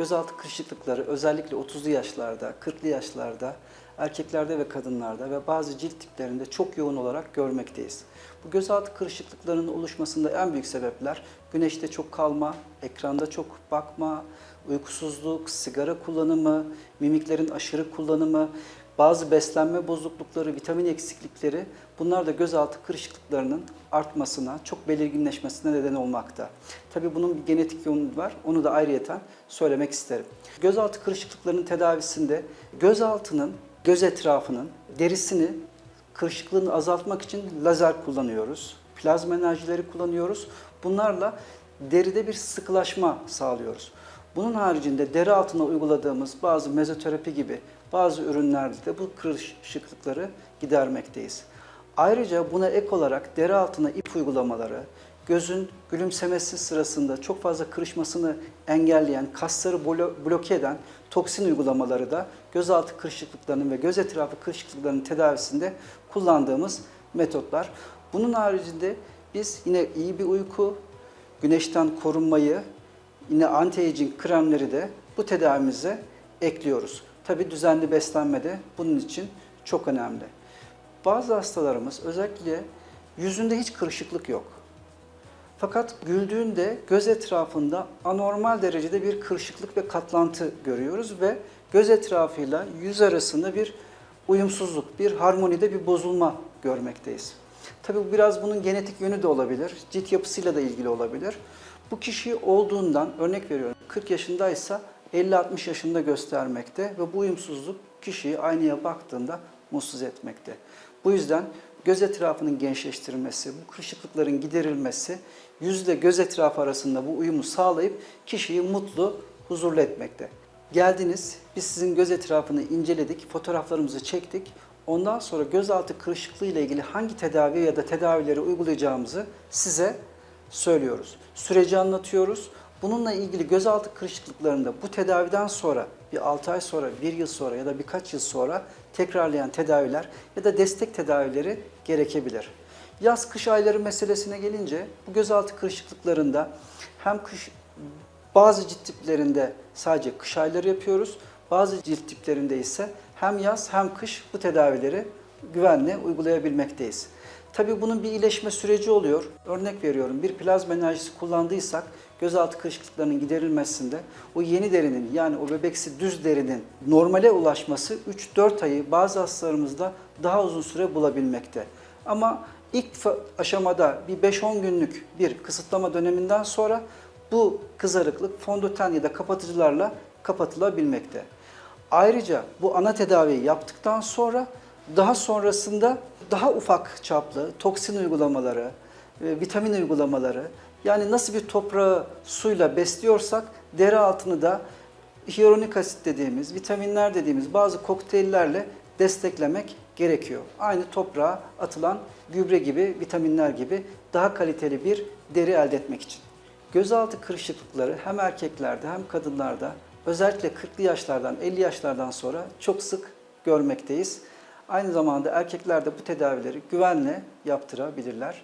gözaltı kırışıklıkları özellikle 30'lu yaşlarda, 40'lı yaşlarda, erkeklerde ve kadınlarda ve bazı cilt tiplerinde çok yoğun olarak görmekteyiz. Bu gözaltı kırışıklıklarının oluşmasında en büyük sebepler güneşte çok kalma, ekranda çok bakma, uykusuzluk, sigara kullanımı, mimiklerin aşırı kullanımı, bazı beslenme bozuklukları, vitamin eksiklikleri bunlar da gözaltı kırışıklıklarının artmasına, çok belirginleşmesine neden olmakta. Tabii bunun bir genetik yönü var. Onu da ayrıyeten söylemek isterim. Gözaltı kırışıklıklarının tedavisinde gözaltının, göz etrafının derisini kırışıklığını azaltmak için lazer kullanıyoruz. Plazma enerjileri kullanıyoruz. Bunlarla deride bir sıkılaşma sağlıyoruz. Bunun haricinde deri altına uyguladığımız bazı mezoterapi gibi bazı ürünlerde de bu kırışıklıkları gidermekteyiz. Ayrıca buna ek olarak deri altına ip uygulamaları, gözün gülümsemesi sırasında çok fazla kırışmasını engelleyen, kasları blo- bloke eden toksin uygulamaları da gözaltı kırışıklıklarının ve göz etrafı kırışıklıklarının tedavisinde kullandığımız metotlar. Bunun haricinde biz yine iyi bir uyku, güneşten korunmayı, yine anti-aging kremleri de bu tedavimize ekliyoruz. Tabi düzenli beslenme de bunun için çok önemli. Bazı hastalarımız özellikle yüzünde hiç kırışıklık yok. Fakat güldüğünde göz etrafında anormal derecede bir kırışıklık ve katlantı görüyoruz ve göz etrafıyla yüz arasında bir uyumsuzluk, bir harmonide bir bozulma görmekteyiz. Tabii biraz bunun genetik yönü de olabilir, cilt yapısıyla da ilgili olabilir. Bu kişi olduğundan örnek veriyorum 40 yaşındaysa 50-60 yaşında göstermekte ve bu uyumsuzluk kişiyi aynaya baktığında mutsuz etmekte. Bu yüzden göz etrafının gençleştirilmesi, bu kırışıklıkların giderilmesi, yüzle göz etrafı arasında bu uyumu sağlayıp kişiyi mutlu, huzurlu etmekte. Geldiniz, biz sizin göz etrafını inceledik, fotoğraflarımızı çektik. Ondan sonra gözaltı kırışıklığı ile ilgili hangi tedavi ya da tedavileri uygulayacağımızı size söylüyoruz. Süreci anlatıyoruz. Bununla ilgili gözaltı kırışıklıklarında bu tedaviden sonra bir 6 ay sonra, 1 yıl sonra ya da birkaç yıl sonra tekrarlayan tedaviler ya da destek tedavileri gerekebilir. Yaz-kış ayları meselesine gelince bu gözaltı kırışıklıklarında hem kış bazı cilt tiplerinde sadece kış ayları yapıyoruz. Bazı cilt tiplerinde ise hem yaz hem kış bu tedavileri güvenle uygulayabilmekteyiz. Tabii bunun bir iyileşme süreci oluyor. Örnek veriyorum bir plazma enerjisi kullandıysak gözaltı kırışıklıklarının giderilmesinde o yeni derinin yani o bebeksi düz derinin normale ulaşması 3-4 ayı bazı hastalarımızda daha uzun süre bulabilmekte. Ama ilk aşamada bir 5-10 günlük bir kısıtlama döneminden sonra bu kızarıklık fondöten ya da kapatıcılarla kapatılabilmekte. Ayrıca bu ana tedaviyi yaptıktan sonra daha sonrasında daha ufak çaplı toksin uygulamaları, e, vitamin uygulamaları yani nasıl bir toprağı suyla besliyorsak deri altını da hyaluronik asit dediğimiz, vitaminler dediğimiz bazı kokteyllerle desteklemek gerekiyor. Aynı toprağa atılan gübre gibi, vitaminler gibi daha kaliteli bir deri elde etmek için. Gözaltı kırışıklıkları hem erkeklerde hem kadınlarda özellikle 40'lı yaşlardan 50 yaşlardan sonra çok sık görmekteyiz. Aynı zamanda erkekler de bu tedavileri güvenle yaptırabilirler.